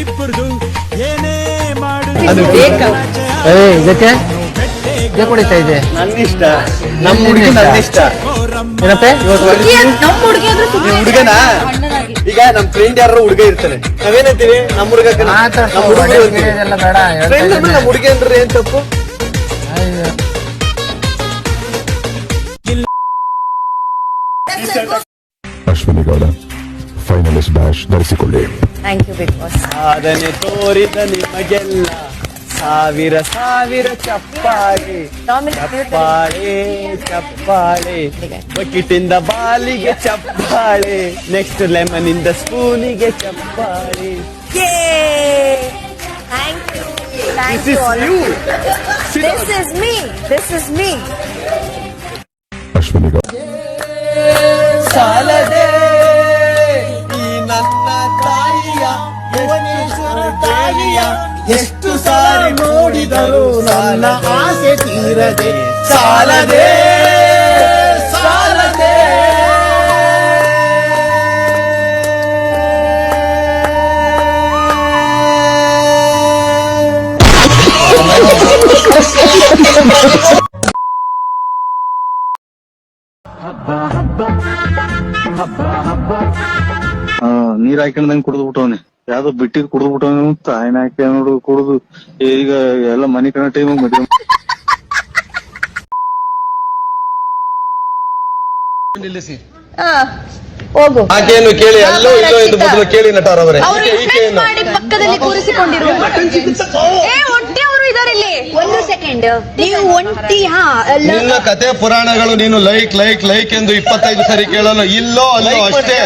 ಇಬ್ಬರದು ಏನೇ ಮಾಡು. ಅದು ಬೇಕಾ? ಏ ಇದಕ್ಕೆ ಇದಕ್ಕೆ ಹೊಡಿತಾ ಇದೆ ನನ್ನ ಇಷ್ಟ ನಮ್ಮ ಹುಡುಗಿ ನನ್ನ ಇಷ್ಟ ಏನಪ್ಪ? ನಮ್ ಹುಡುಗಿ ಅಂದ್ರೆ ಈ ಹುಡುಗನ? ಈಗ ನಮ್ ಫ್ರೆಂಡ್ ಯಾರು ಹುಡುಗ ಇರ್ತಾನೆ ನಾವೇನಂತೀವಿ? ನಮ್ಮ ಹುಡುಗ ನಮ್ಮ ಹುಡುಗ ಇದೆಲ್ಲ ಬೇಡ ಹೇಳ್ತಾ ಫ್ರೆಂಡ್ ಅಂದ್ರೆ ಇದ್ದೀನಿ. ನಮ್ಮ ಹುಡುಗಿ ಅಂದ್ರೆ ಏನ್ ತಪ್ಪು? ಅಯ್ಯೋ. ಅಶ್ವಿನಿ ಗೌಡ. ಫೈನಲಿಸ್ಟ್ ಬ್ಯಾಶ್ ಧರಿಸಿಕೊಳ್ಳಿ ಥ್ಯಾಂಕ್ ಯು ಬಿಗ್ ಬಾಸ್ ಸಾಧನೆ ತೋರಿದ ನಿಮಗೆಲ್ಲ. ಸಾವಿರ ಸಾವಿರ ಚಪ್ಪಾಳೆ. ಚಪ್ಪಾಳೆ ಚಪ್ಪಾಳೆ. ಬಕಿಟಿಂದ ಬಾಲಿಗೆ ಚಪ್ಪಾಳೆ. ನೆಕ್ಸ್ಟ್ ಲೆಮನ್ ಇಂದ ಸ್ಪೂನಿಗೆ ಚಪ್ಪಾಳೆ. Thank you This is you. This is me. This is me. Ashwini Bhuvaneshwara ತಾಯಿಯ ಎಷ್ಟು ಸಾರಿ ನೋಡಿದರು ನನ್ನ ಆಸೆ ತೀರದೆ ಸಾಲದೆ ಸಾಲದೆ. ನೀರ್ ಹಾಕೊಂಡಂಗ್ ಕುಡಿದು ಬಿಟ್ಟವನೆ. ಯಾವ್ದೋ ಬಿಟ್ಟಿದ್ ಕುಡ್ದು ಬಿಟ್ಟ ತಾಯಿನ ಹಾಕಿ ನೋಡು ಕುಡಿದು. ಈಗ ಎಲ್ಲ ಮನಿ ಕಣ ಟೈಮ್ ಮದ್ವೆ ಹೋಗು. ಆಕೆಯನ್ನು ಕೇಳಿ ಅಲ್ಲೋ ಇಲ್ಲೋ ಎಂದು ಮೊದಲು ಕೇಳಿ ನಟರವರೇ ಅವರು ಮಾಡಿ ಪಕ್ಕದಲ್ಲಿ ಕೂರಿಸಿಕೊಂಡಿರುವ ಏ ಒಟ್ಟಿ ಅವರು ಇದಾರೆ ಇಲ್ಲಿ. ಒಂದು ಸೆಕೆಂಡ್ ನೀವು ಒಂಟಿ ಹಾ ಎಲ್ಲ ನಿನ್ನ ಕತೆ ಪುರಾಣಗಳು ನೀನು ಲೈಕ್ ಲೈಕ್ ಲೈಕ್ ಎಂದು ಇಪ್ಪತ್ತೈದು ಸರಿ ಕೇಳಲು ಇಲ್ಲೋ ಅಲ್ಲೋ ಅಷ್ಟೇ.